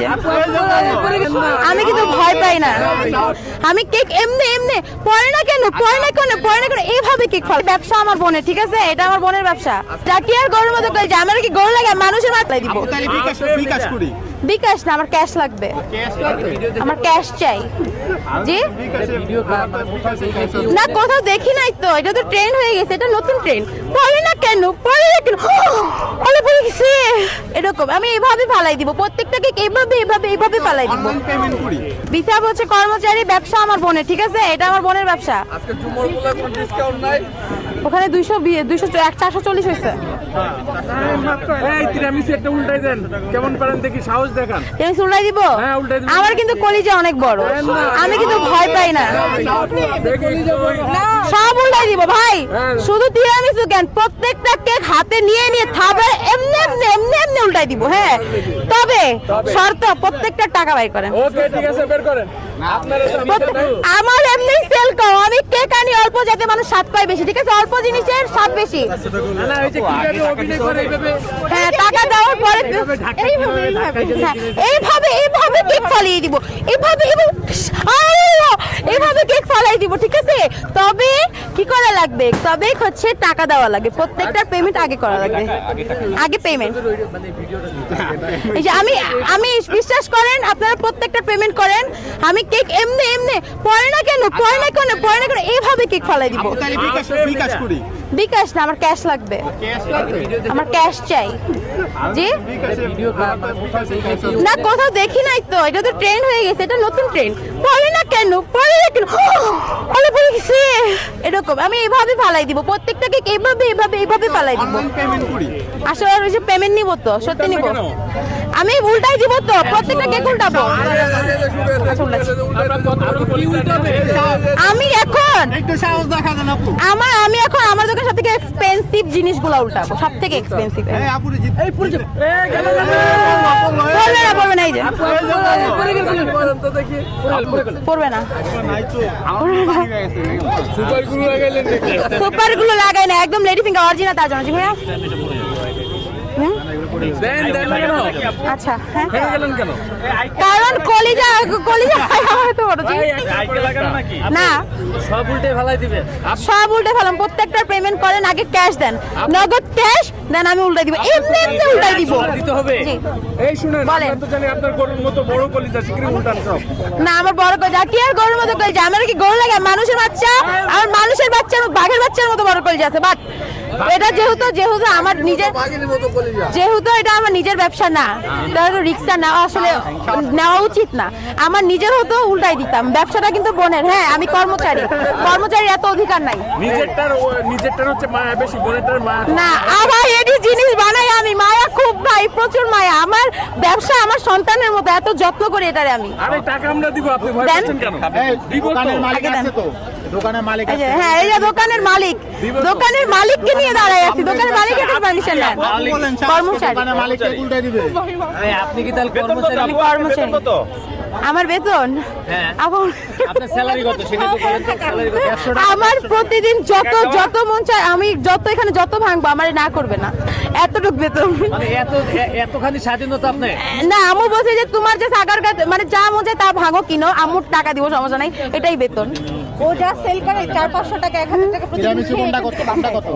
যে আমি কিন্তু ভয় পাই না। আমি কেক এমনি এমনি পরে না কেন পরে না কেন পরে না কেন এইভাবে কেক ফল ব্যবসা আমার বোনের ঠিক আছে? এটা আমার বোনের ব্যবসা। জাটি আর গরুর মতো করে যে আমার কি গরু লাগে মানুষের মাথায় দিব। বিকাশ বিকাশ করি। বিকাশ না আমার ক্যাশ লাগবে। আমার ক্যাশ চাই। জি? না কোথাও দেখি নাই তো এটা তো ট্রেন্ড হয়ে গেছে এটা নতুন ট্রেন্ড পরে না কেন? না কেন? পড়ে গেছে। এরকম আমি এইভাবে ফালাই দিব প্রত্যেকটাকে এইভাবে এইভাবে এইভাবে ফালাই দিব। বিশাব হচ্ছে কর্মচারী ব্যবসা আমার বোনের ঠিক আছে? এটা আমার বোনের ব্যবসা। আজকে জুমর কোনো ডিসকাউন্ট নাই। ওখানে দুইশো দুইশো এক চারশো চল্লিশ হয়েছে। এই তিরামিসি একটা উল্টাই দেন। কেমন পারেন দেখি সাহস দেখান। আমি উল্টাই দিব? হ্যাঁ, উল্টাই দিব। আমার কিন্তু কলিজা অনেক বড়। আমি কিন্তু ভয় পাই না। সব উল্টাই দিব ভাই। হ্যাঁ। শুধু তিরামিসু কেন? কেক হাতে নিয়ে নিয়ে থাবে এমনি এমনি এমনি এমনি উল্টাই দিব হ্যাঁ? তবে শর্ত প্রত্যেকটা টাকা বাই করেন। ওকে ঠিক আছে বের করেন। আমার এমনি সেল কম আমি কেক আনি অল্প যাতে মানুষ স্বাদ পায় বেশি ঠিক আছে? অল্প জিনিসের স্বাদ বেশি। না না ওই যে কীভাবে অভিনয় করে এইভাবে হ্যাঁ টাকা দেওয়ার পরে এইভাবে এইভাবে হ্যাঁ, এইভাবে এইভাবে কেক ফালিয়ে দিব। এইভাবে এইভাবে কেক ফালাই দিব ঠিক আছে? তবে লাগবে তবে হচ্ছে টাকা দেওয়া লাগে। প্রত্যেকটার পেমেন্ট আগে করা লাগবে। আগে পেমেন্ট এই যে আমি আমি বিশ্বাস করেন আপনারা প্রত্যেকটা পেমেন্ট করেন আমি কেক এমনি এমনি পরে না কেন পরে না কেন পরে না কেন এইভাবে কেক ফালাই দিব। বিকাশ না আমার ক্যাশ লাগবে। আমার ক্যাশ চাই। জি? না কোথাও দেখি নাই তো এটা তো ট্রেন্ড হয়ে গেছে এটা নতুন ট্রেন্ড পরে না কেন পরে না কেন অলে পড়ে গেছে। এরকম আমি এইভাবে ফালাই দিব প্রত্যেকটাকে এইভাবে এইভাবে এইভাবে ফালাই দিব। অনলাইন পেমেন্ট করি? আসলে ওই যে পেমেন্ট নিব তো সত্যি নিব। আমি উল্টাই দিব তো প্রত্যেকটা কেক উল্টাবো। আমি এখন একটু সাহস দেখা দেন আপু। আমার আমি এখন আমার দোকান সব থেকে এক্সপেন্সিভ জিনিসগুলো উল্টাবো সব থেকে এক্সপেন্সিভ এই আপুরে জিত এই পুরে না না এই যে পড়বে না নাই তো আমার বাড়ি গেছে সুপারগুলো লাগাই না একদম লেডি ফিঙ্গার অরিজিনাল তার জন্য। জি ভাইয়া। হুম? দেন দেন না কেন? আচ্ছা হ্যাঁ। গেলেন কেন? কারণ কলিজা কলিজা আমার তো বড় না। সব উল্টে ফেলাই দিবে সব উল্টে ফেলাম। প্রত্যেকটার পেমেন্ট করেন আগে ক্যাশ দেন। নগদ ক্যাশ দেন আমি উল্টাই দিব। এমনি এমনি উল্টাই দিব। দিতে হবে। এই শুনেন বলেন। তো জানি আপনার গরুর মতো বড় কলিজা শিখরি উল্টান সব। না আমার বড় কলিজা। কি আর গরুর মতো কলিজা? আমার কি গরু লাগে? মানুষের বাচ্চা? আর মানুষের বাচ্চা বাঘের বাচ্চার মতো বড় কলিজা আছে বাট এটা যেহেতু যেহেতু আমার নিজের যেহেতু এটা আমার নিজের ব্যবসা না তাহলে রিক্সা নেওয়া আসলে নেওয়া উচিত না। আমার নিজের হতো উল্টাই দিতাম ব্যবসাটা কিন্তু বোনের। হ্যাঁ আমি কর্মচারী কর্মচারীর এত অধিকার নাই। নিজেরটার ও- নিজেরটার হচ্ছে মায়া বেশি বোনেরটার মায়া কম। না আমার এটি জিনিস বানাই আমি মায়া খুব ভাই প্রচুর মায়া। আমার ব্যবসা আমার সন্তানের মতো এত যত্ন করি এটারে আমি। আরে টাকা আমরা দিব আপনি ভয়। পাচ্ছেন কেন? দিব তো। দোকানের মালিক মালিক হ্যাঁ এই যে দোকানের মালিক। দোকানের মালিককে নিয়ে দাঁড়াই আছি। দোকানের মালিকের কাছে পারমিশন কর্মচারী। দোকানের মালিককে উল্টে দিবে। আপনি কি তাহলে কর্মচারী? আমার বেতন? আমার আপনার স্যালারি কত? তো স্যালারি কত? আমার প্রতিদিন যত যত মন চায় আমি যত এখানে যত ভাঙবো আমার না করবে না। এতটুক বেতন। মানে এতখানি স্বাধীনতা আপনি না আমু বলছে যে তোমার যে সাগার মানে যা মন চায় তা ভাঙো কিনো। আমুর টাকা দিব সমস্যা নাই। এটাই বেতন। ও যা সেল করে চার পাঁচশো টাকা এক হাজার টাকা প্রতি কোনটা কত?